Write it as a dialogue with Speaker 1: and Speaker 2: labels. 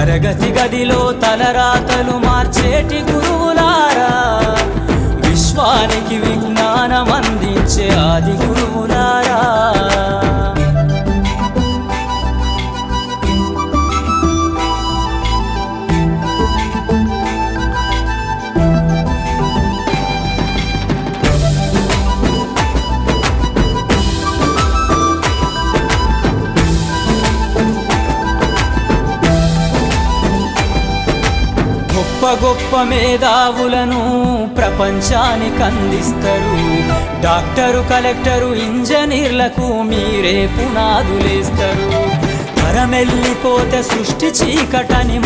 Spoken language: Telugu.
Speaker 1: తరగతి గదిలో తలరాతలు మార్చేటి గొప్ప గొప్ప మేధావులను ప్రపంచానికి అందిస్తారు డాక్టరు కలెక్టరు ఇంజనీర్లకు మీరే పునాదులేస్తారు. తరమెల్లిపోతే సృష్టి చీకటని